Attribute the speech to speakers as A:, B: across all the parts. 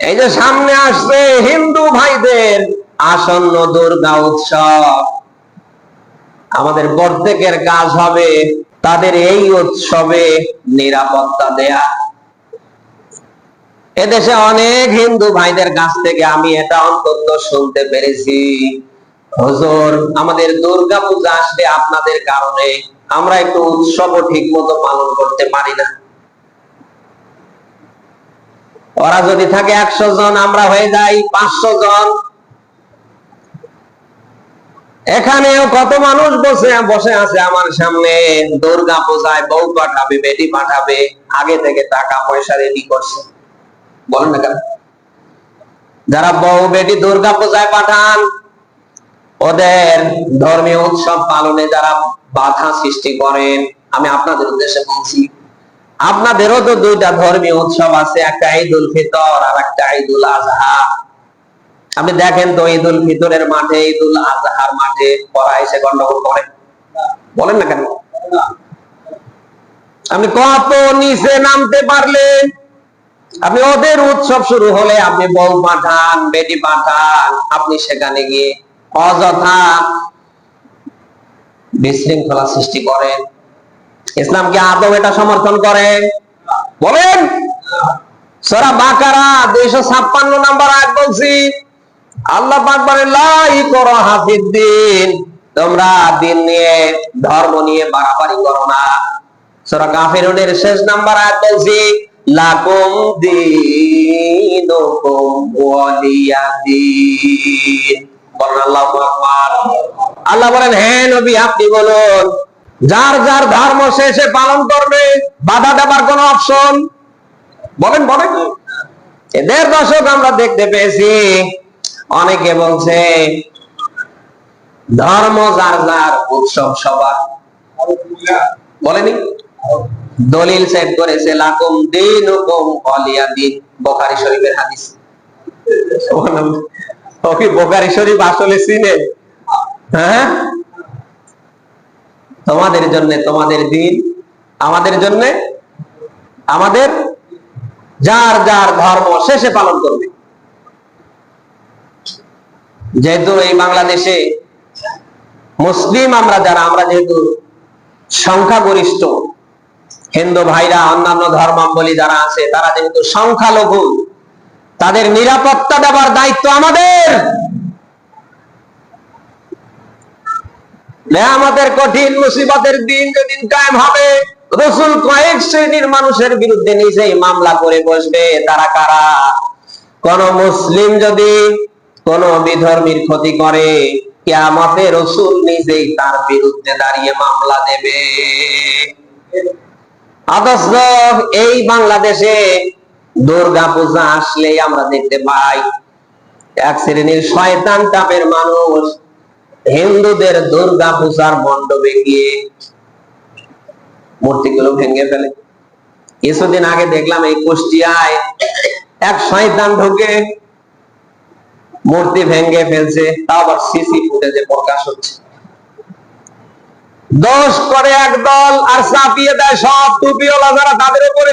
A: এই যে সামনে আসছে হিন্দু ভাইদের আসন্ন দুর্গা উৎসব। আমাদের প্রত্যেকের কাজ হবে তাদের এই উৎসবে নিরাপত্তা দেয়া। এদেশে অনেক হিন্দু ভাইদের কাছ থেকে আমি এটা অন্তত শুনতে পেরেছি। হুজুর, আমাদের দুর্গা পূজা আসলে আপনাদের কারণে। আমরা একটু উৎসবও ঠিক মতো পালন করতে পারি না। ওরা যদি থাকে একশো জন, আমরা হয়ে যাই পাঁচশো জন। এখানেও কত মানুষ বসে বসে আছে আমার সামনে। দুর্গা পূজায় বউ পাঠাবে, বেটি পাঠাবে, আগে থেকে টাকা পয়সা রেডি করছে। বলেন না কেন? যারা বউ, বেটি দুর্গা পূজায় পাঠান, ওদের ধর্মীয় উৎসব পালনে যারা বাধা সৃষ্টি করেন, আমি আপনাদের উদ্দেশ্যে বলছি আপনাদেরও তো দুইটা ধর্মীয় উৎসব আছে, একটা ঈদ উল ফিতর আর একটা ঈদ উল আজহা। আপনি দেখেন তো ঈদ উল ফিতরের মাঠে ঈদ উল আজহার মাঠে পড়া এসে গন্ডগোল করে বলেন না কেন? আপনি কত নিচে নামতে পারলেন আপনি ওদের উৎসব শুরু হলে আপনি বউ পাঠান, বেটি পাঠান, আপনি সেখানে গিয়ে অযথা বিশৃঙ্খলা সৃষ্টি করেন। ইসলাম কি আদৌ এটা সমর্থন করে? বলেন। বাকারা দুইশো ছাপ্পান্ন নাম্বার আয়াত বলছি, আল্লাহ লাই করো তোমরা দিন নিয়ে, ধর্ম নিয়ে বাড়াবাড়ি করো না। শেষ নাম্বার আয়াত বলছি বলেন আল্লাহু আল্লাহ বলেন হ্যাঁ নবী, আপনি বলুন যার যার ধর্ম শেষে পালন করবে, বাধা দেবার কোন অপশন বলেন বলেন। এদের দশক আমরা দেখতে পেয়েছি, অনেকে বলছে, ধর্ম যার যার উৎসব সবার। বলেনি? দলিল সেট করেছে, লাকুম দিন অলিয়া দিন। বোখারি শরীফের হাদিস। ও কি বোখারি শরীফ আসলে চিনে হ্যাঁ? তোমাদের জন্য তোমাদের দিন, আমাদের জন্য আমাদের যার যার ধর্ম শেষে পালন করবে। যেহেতু এই বাংলাদেশে মুসলিম আমরা যারা, আমরা যেহেতু সংখ্যাগরিষ্ঠ, হিন্দু ভাইরা, অন্যান্য ধর্মাবলী যারা আছে, তারা যেহেতু সংখ্যালঘু, তাদের নিরাপত্তা দেওয়ার দায়িত্ব আমাদের। আমাদের কঠিন মুসিবতের দিন যেদিন কায়েম হবে, রসুল কয়েক শ্রেণির মানুষের বিরুদ্ধে নিজেই মামলা করে বসবে। তারা কারা? কোন মুসলিম যদি কোন বিধর্মীর ক্ষতি করে, কেয়ামতে রসুল নিজেই তার বিরুদ্ধে দাঁড়িয়ে মামলা দেবে। অথচ এই বাংলাদেশে দুর্গা পূজা আসলেই আমরা দেখতে পাই, এক শ্রেণির শয়তান টাপের মানুষ হিন্দুদের দুর্গা পূজার মণ্ডপে গিয়ে মূর্তিগুলো ভেঙে ফেলে। কিছুদিন আগে দেখলাম এই কুষ্টিয়ায় এক শয়তান ঢুকে মূর্তি ভেঙে ফেলছে তা আবার সিসি ফুটেজে প্রকাশ হচ্ছে। দোষ করে একদল আর চাপিয়ে দেয় সব টুপিওয়ালা যারা তাদের উপরে।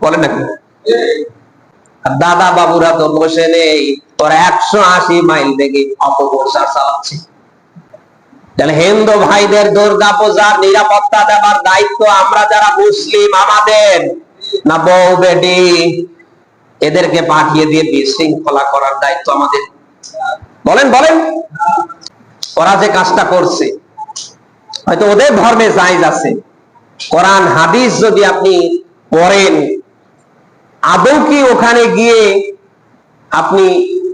A: বলে নাকি দাদা বাবুরা তো বসে নেই তোর একশো আশি মাইল থেকে অপপ্রচার চালাচ্ছে। হিন্দু ভাইদের দুর্গা পূজার নিরাপত্তা দেওয়ার দায়িত্ব আমরা যারা মুসলিম, আমাদের। না বউ, বেটি, এদেরকে পাঠিয়ে দিয়ে বিশৃঙ্খলা করার দায়িত্ব আমাদের। বলেন বলেন। ওরা যে কাজটা করছে, হয়তো ওদের ধর্মে জায়জ আছে। কোরআন, হাদিস যদি আপনি পড়েন, আদৌ কি ওখানে গিয়ে আপনি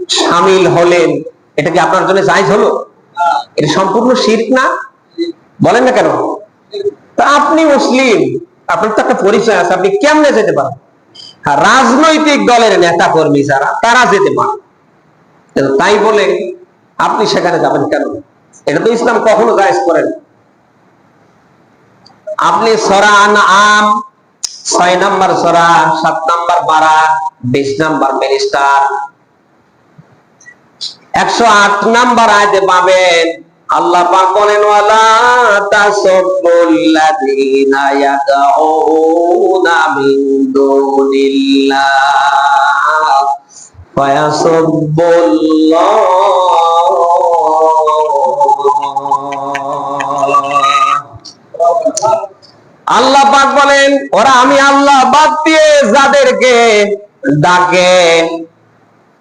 A: সামিল হলেন? এটা কি আপনার জন্য জায়জ হলো? এটা সম্পূর্ণ শির্ক না। বলেন না কেন? তা আপনি মুসলিম, আপনার তো একটা পরিচয় আছে, আপনি কেমনে যেতে পারেন? রাজনৈতিক দলের নেতা কর্মী যারা, তারা যেতে পারে। তাই বলে আপনি সেখানে যাবেন কেন? এটা তো ইসলাম কখনো জায়েজ করেন। আপনি সরা আম, ছয় নাম্বার সরা, সাত নাম্বার বারা, বিশ নাম্বার মিনিস্টার। একশো আট নাম্বার আয়তে পাবেন। আল্লাহ পাক বলেন, ওয়ালা তাসাবুল্লাযীনা ইয়াদউনা মিন দুনিল্লাহ ফায়াসাবুল্লাহ আল্লাহ পাক বলেন, ওরা আমি আল্লাহ বাদ দিয়ে যাদেরকে ডাকে,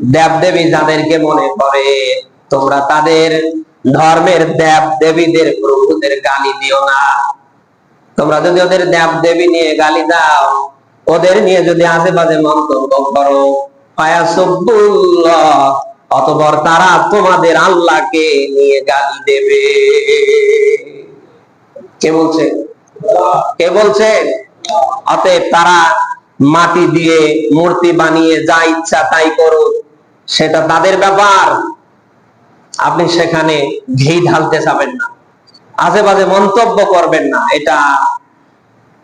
A: দেবদেবী যাদেরকে মনে করে, তোমরা তাদের ধর্মের দেব দেবীদের, প্রভুদের গালি দিও না। তোমরা যদি ওদের দেব দেবী নিয়ে গালি দাও, ওদের নিয়ে যদি আশেপাশে মন্তব্য করো অতপর তারা তোমাদের আল্লাহকে নিয়ে গালি দেবে। কে বলছে? কে বলছেন অতএব তারা মাটি দিয়ে মূর্তি বানিয়ে যা ইচ্ছা তাই করুক, সেটা তাদের ব্যাপার। আপনি সেখানে ঘি ঢালতে যাবেন না। আশেপাশে মন্তব্য করবেন না। এটা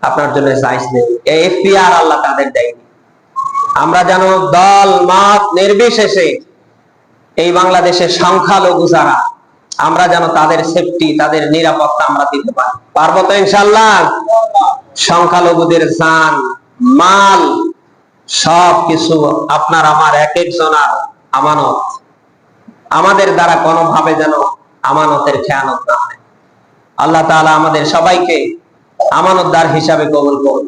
A: আপনার জন্য চাইজ নেই। আল্লাহ তাদের দেয়নি। আমরা যেন দল, মত নির্বিশেষে এই বাংলাদেশের সংখ্যালঘু যারা, আমরা যেন তাদের সেফটি তাদের নিরাপত্তা আমরা দিতে পারি। পারব তো ইনশাল্লাহ সংখ্যালঘুদের জান, মাল সব কিছু আপনার, আমার এক একজনার আমানত। আমাদের দ্বারা কোনোভাবে যেন আমানতের খেয়ানত না হয়। আল্লাহ তালা আমাদের সবাইকে আমানতদার হিসাবে কবুল করুন।